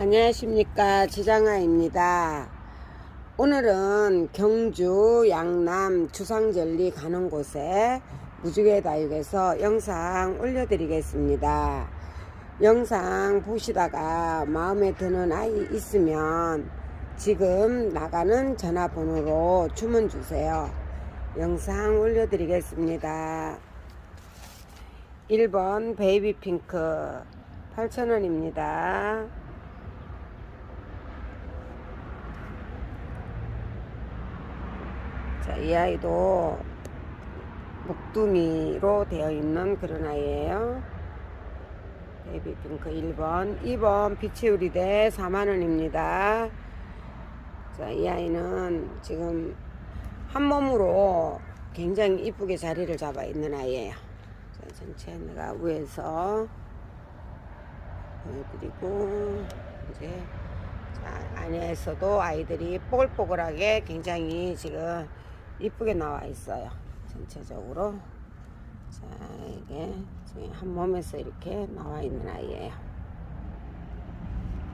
안녕하십니까 지장아입니다. 오늘은 경주 양남 주상절리 가는 곳에 무지개 다육에서 영상 올려드리겠습니다. 영상 보시다가 마음에 드는 아이 있으면 지금 나가는 전화번호로 주문 주세요. 영상 올려드리겠습니다. 1번 베이비 핑크 8,000원입니다. 이 아이도 목두미로 되어 있는 그런 아이예요. 베이비 핑크 1번, 2번 비치우리대 4만원입니다. 자, 이 아이는 지금 한 몸으로 굉장히 이쁘게 자리를 잡아 있는 아이예요. 자, 전체 내가 위에서 보여드리고, 이제, 자, 안에서도 아이들이 뽀글뽀글하게 굉장히 지금 이쁘게 나와 있어요. 전체적으로. 자, 이게 한 몸에서 이렇게 나와 있는 아이예요.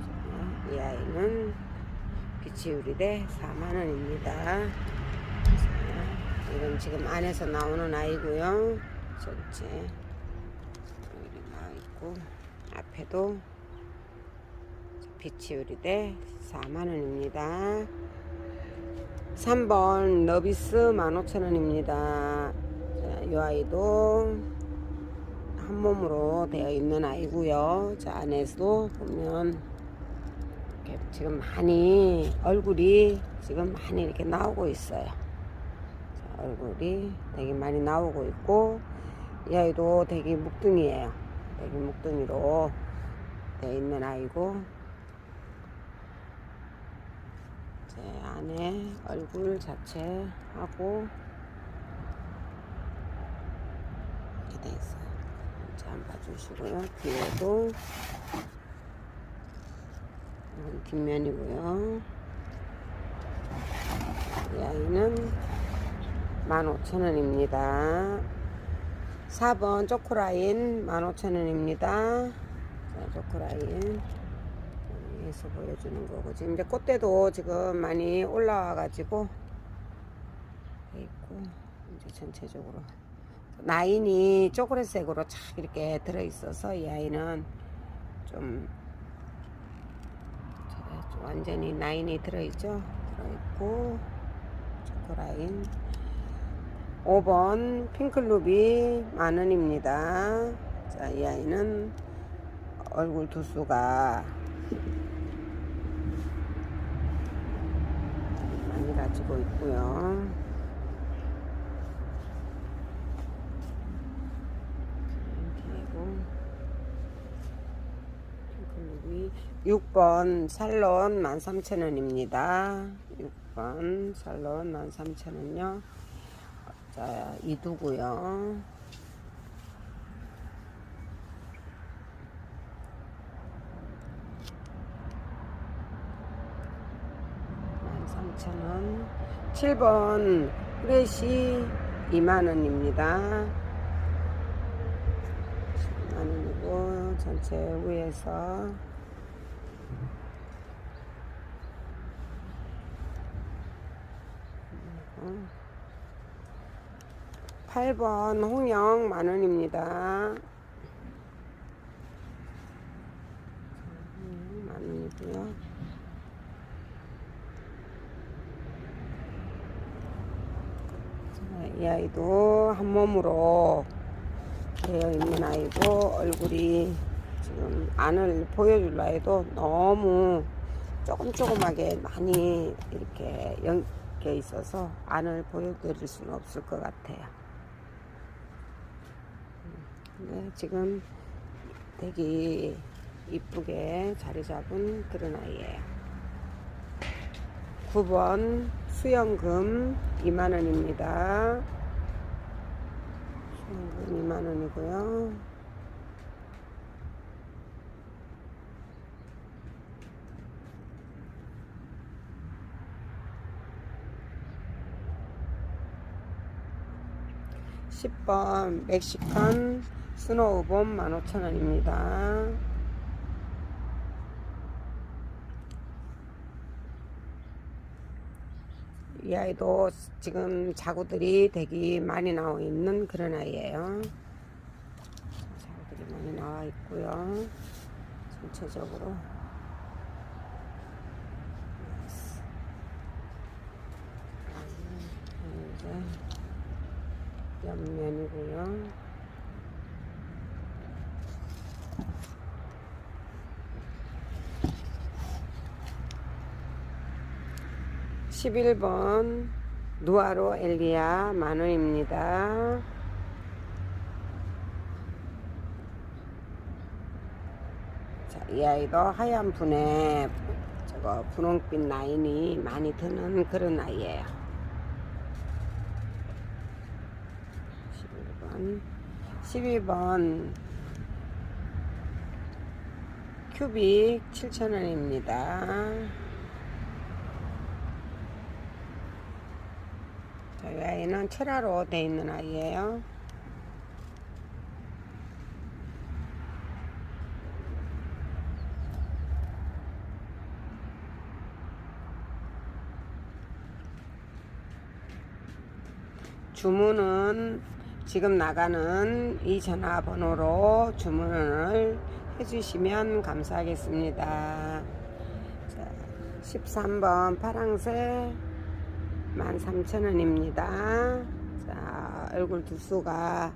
자, 이 아이는 비치우리대 4만원입니다. 이건 지금 안에서 나오는 아이고요. 전체 여기 나와 있고 앞에도 비치우리대 4만원입니다. 3번 너비스 15,000원입니다. 이 아이도 한 몸으로 되어 있는 아이고요. 자, 안에서도 보면 지금 많이 얼굴이 지금 많이 이렇게 나오고 있어요. 자, 얼굴이 되게 많이 나오고 있고 이 아이도 되게 묵둥이에요. 되게 묵둥이로 되어 있는 아이고 제 안에 얼굴 자체 하고 이렇게 돼 있어요. 자, 한번 봐주시고요. 뒤에도 뒷면이고요. 이 아이는 15,000원입니다. 4번 초코라인 15,000원입니다. 자, 초코라인. 위에서 보여주는 거고 지금 이제 꽃대도 지금 많이 올라와 가지고 있고 이제 전체적으로 라인이 초콜릿색으로 착 이렇게 들어 있어서 이 아이는 좀, 완전히 라인이 들어 있죠? 들어 있고 초코라인. 5번 핑클루비 만원입니다. 자 이 아이는 얼굴 두수가 많이 가지고 있고요. 그리고 핑클룩이 6번 살론 13,000원입니다. 6번 살론 13,000원요. 자, 이두고요. 삼천 원 7번 후레쉬 2만원입니다. 2만원이고 전체 위에서. 음. 8번 홍영 만원입니다. 음, 만원이고요 이 아이도 한 몸으로 되어 있는 아이고 얼굴이 지금 안을 보여줄 아이도 너무 조금 조금하게 많이 이렇게 연게 있어서 안을 보여드릴 수는 없을 것 같아요. 근데 지금 되게 이쁘게 자리 잡은 그런 아이예요. 9번 수영금 2만원입니다. 수영금 2만 원이고요. (10번) 멕시칸 스노우봄 (15,000원입니다) 이 아이도 지금 자구들이 되게 많이 나와 있는 그런 아이예요. 자구들이 많이 나와 있고요. 전체적으로. 이제 옆면이고요. 십일 번 누아로 엘리아 만원입니다. 자, 이 아이도 하얀 분에 저거 분홍빛 라인이 많이 드는 그런 아이예요. 11번 12번 큐빅 7,000원입니다. 저희 아이는 체라로 돼 있는 아이예요. 주문은 지금 나가는 이 전화번호로 주문을 해주시면 감사하겠습니다. 자, 13번 파랑색 13,000원입니다. 자, 얼굴 두수가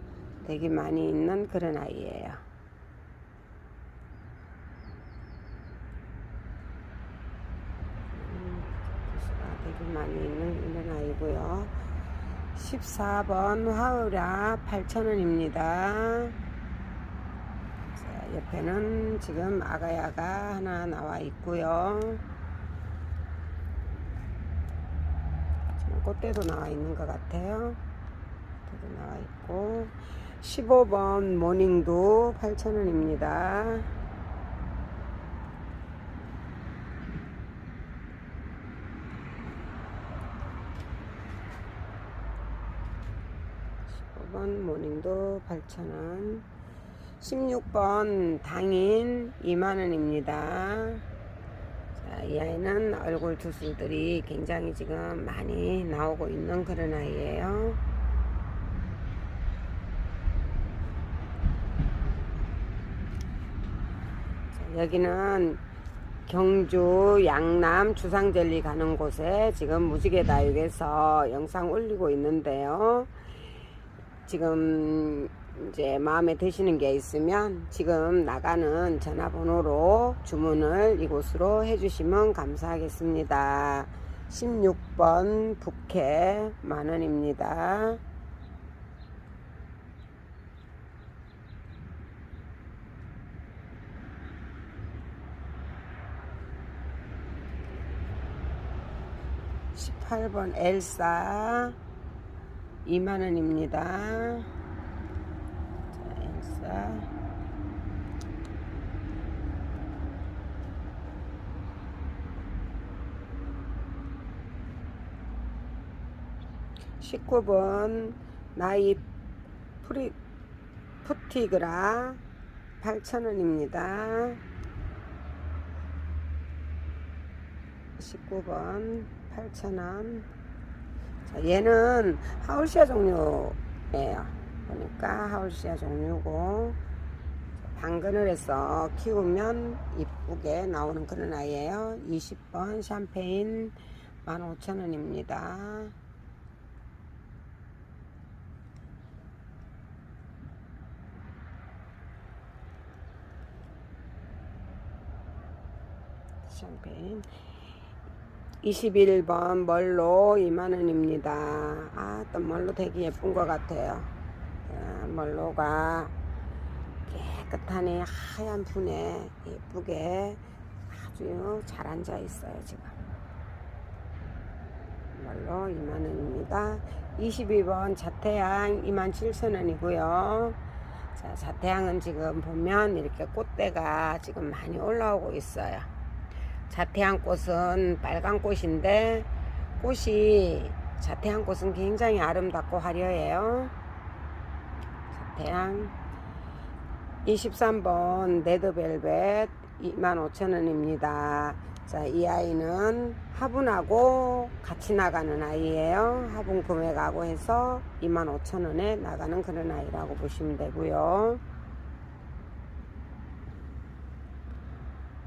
되게 많이 있는 그런 아이예요. 음, 두수가 되게 많이 있는 이런 아이고요. 14번 화우라 8,000원입니다. 자, 옆에는 지금 아가야가 하나 나와 있고요. 지금 꽃대도 나와 있는 것 같아요. 꽃대도 나와 있고 15번 모닝도 8,000원입니다. 번 모닝도 8,000원 16번 당인 2만원입니다 자, 이 아이는 얼굴 두수들이 굉장히 지금 많이 나오고 있는 그런 아이예요. 자, 여기는 경주 양남 주상젤리 가는 곳에 지금 무지개 다육에서 영상 올리고 있는데요. 지금 이제 마음에 드시는 게 있으면 지금 나가는 전화번호로 주문을 이곳으로 해주시면 감사하겠습니다. 16번 부캐 만원입니다. 십팔 번 엘사 2만원입니다. 19번 나이 프리 푸티그라 8,000원입니다. 19번 8,000원. 자, 얘는 하울시아 종류예요. 보니까 하울시아 종류고 방근을 해서 키우면 이쁘게 나오는 그런 아이예요. 20번 샴페인 15,000원입니다. 샴페인 21번 멀로 2만원입니다. 아, 또 멀로 되게 예쁜 것 같아요. 자, 멀로가 깨끗하네. 하얀 분에 예쁘게 아주 잘 앉아 있어요, 지금. 멀로 2만원입니다. 22번 자태양 27,000원이고요. 자, 자태양은 지금 보면 이렇게 꽃대가 지금 많이 올라오고 있어요. 자태양 꽃은 빨간 꽃인데 꽃이 자태양 꽃은 굉장히 아름답고 화려해요. 자태양 23번 레드벨벳 25,000원입니다. 자, 이 아이는 화분하고 같이 나가는 아이예요. 화분 금액하고 해서 25,000원에 나가는 그런 아이라고 보시면 되고요.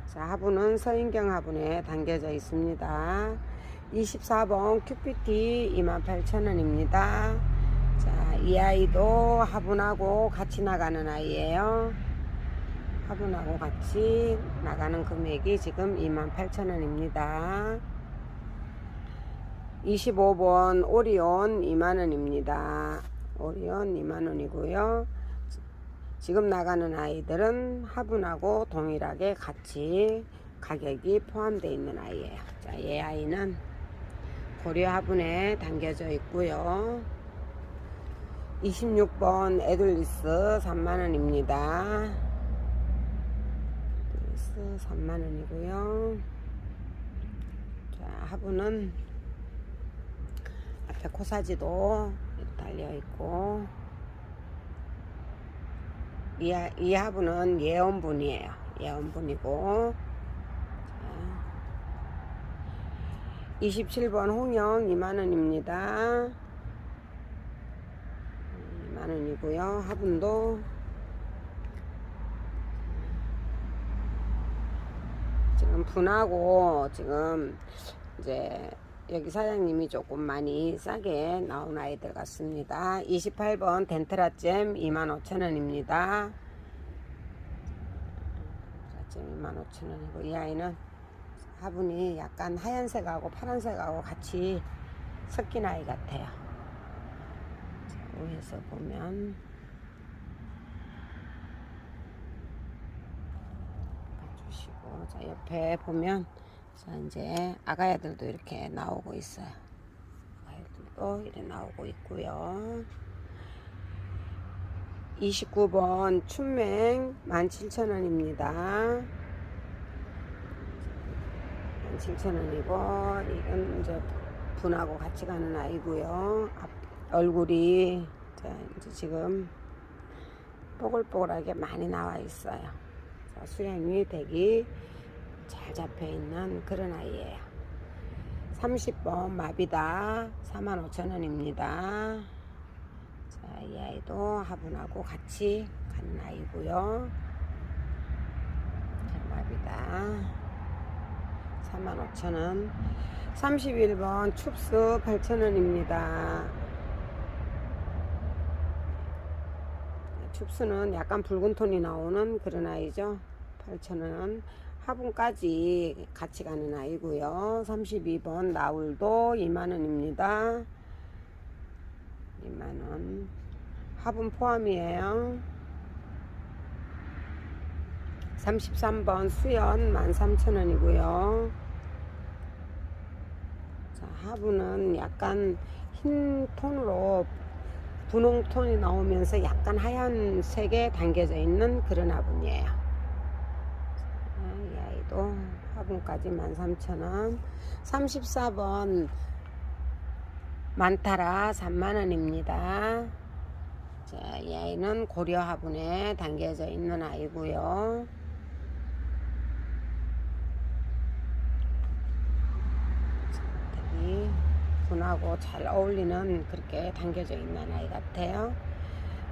자, 화분은 서인경 화분에 담겨져 있습니다. 24번 큐피티 28,000원입니다. 자, 이 아이도 화분하고 같이 나가는 아이예요. 화분하고 같이 나가는 금액이 지금 28,000원입니다. 25번 오리온 2만원입니다. 오리온 2만원이고요. 지금 나가는 아이들은 화분하고 동일하게 같이 가격이 포함되어 있는 아이예요. 자, 이 아이는 고려 화분에 담겨져 있고요. 26번 에들리스 3만원입니다. 에들리스 3만원이고요. 자, 화분은 앞에 코사지도 달려있고 이, 하- 이 화분은 예원분이에요. 예원분이고 27번 홍영 2만원입니다. 2만원이고요. 화분도 지금 분하고 지금 이제 여기 사장님이 조금 많이 싸게 나온 아이들 같습니다. 28번 덴트라잼 25,000원입니다. 25,000원이고 이 아이는 화분이 약간 하얀색하고 파란색하고 같이 섞인 아이 같아요. 자, 위에서 보면 봐주시고 자 옆에 보면 자 이제 아가야들도 이렇게 나오고 있어요. 아가야들도 이렇게 나오고 있고요. 29번 춘맹 17,000원입니다. 17,000원이고 이건 이제 분하고 같이 가는 아이고요. 앞, 얼굴이 자, 이제 지금 뽀글뽀글하게 많이 나와 있어요. 자, 수량이 되기 잘 잡혀 있는 그런 아이예요. 30번 마비다 45,000원입니다. 자, 이 아이도 화분하고 같이 가는 아이고요. 자, 마비다 45,000원. 31번 춥스 8,000원입니다. 춥스는 약간 붉은 톤이 나오는 그런 아이죠. 8,000원. 화분까지 같이 가는 아이고요. 32번 나울도 2만원입니다. 2만원. 화분 포함이에요. 33번 수연 13,000원이고요. 자, 화분은 약간 흰 톤으로 분홍 톤이 나오면서 약간 하얀색에 담겨져 있는 그런 화분이에요. 아이도 화분까지 13,000원. 34번 만타라 3만원입니다. 자, 이 아이는 고려 화분에 담겨져 있는 아이고요. 되게 분하고 잘 어울리는 그렇게 담겨져 있는 아이 같아요.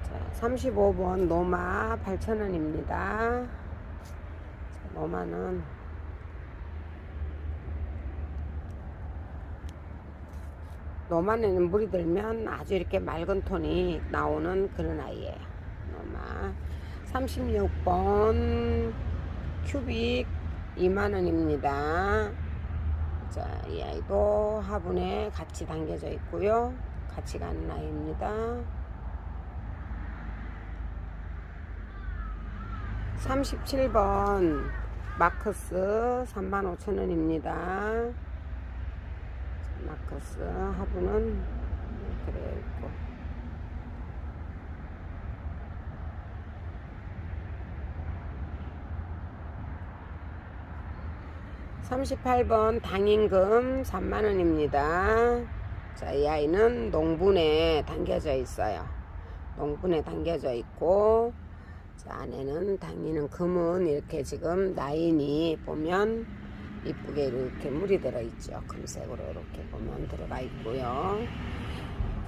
자, 35번 노마 8,000원입니다. 노마는 노마에는 물이 들면 아주 이렇게 맑은 톤이 나오는 그런 아이예요. 노마 36번 큐빅 2만원입니다. 자, 이 아이도 화분에 같이 담겨져 있고요. 같이 가는 아이입니다. 37번 마커스 35,000원입니다. 마커스 화분은 그래 있고 38번 당임금 3만원입니다. 자, 이 아이는 농분에 담겨져 있어요. 농분에 담겨져 있고, 자, 안에는 당기는 금은 이렇게 지금 라인이 보면 이쁘게 이렇게 물이 들어있죠. 금색으로 이렇게 보면 들어가 있고요.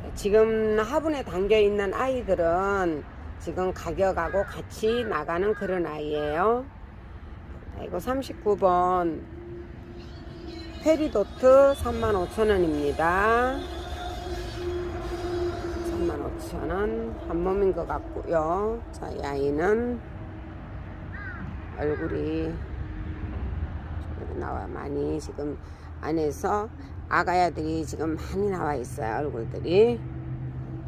자, 지금 화분에 담겨 있는 아이들은 지금 가격하고 같이 나가는 그런 아이예요. 자, 이거 39번 페리도트 35,000원입니다. 35,000원 한 몸인 것 같고요. 자, 이 아이는 얼굴이 나와 많이 지금 안에서 아가야들이 지금 많이 나와 있어요. 얼굴들이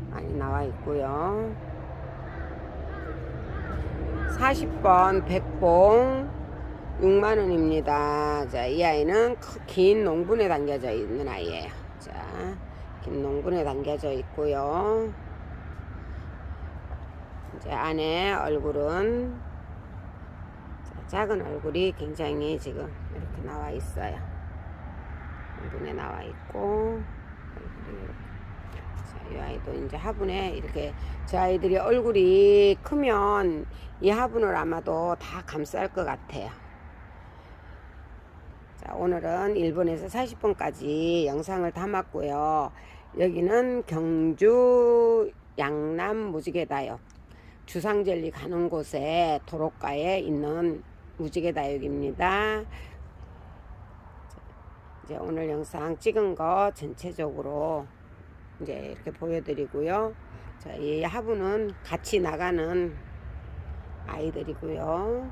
많이 나와 있고요. 40번 백봉 6만 원입니다. 자, 이 아이는 크- 긴 농분에 담겨져 있는 아이예요. 자, 긴 농분에 담겨져 있고요. 이제 안에 얼굴은 자, 작은 얼굴이 굉장히 지금 이렇게 나와 있어요. 농분에 나와 있고 이 아이도 이제 화분에 이렇게 저 아이들이 얼굴이 크면 이 화분을 아마도 다 감쌀 것 같아요. 자, 오늘은 일본에서 40분까지 영상을 담았고요. 여기는 경주 양남 무지개다육 주상젤리 가는 곳에 도로가에 있는 무지개 다육입니다. 이제 오늘 영상 찍은 거 전체적으로 이제 이렇게 보여드리고요. 자, 이 화분은 같이 나가는 아이들이고요.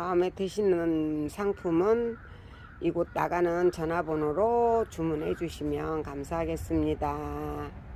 마음에 드시는 상품은 이곳 나가는 전화번호로 주문해 주시면 감사하겠습니다.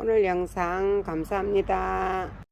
오늘 영상 감사합니다.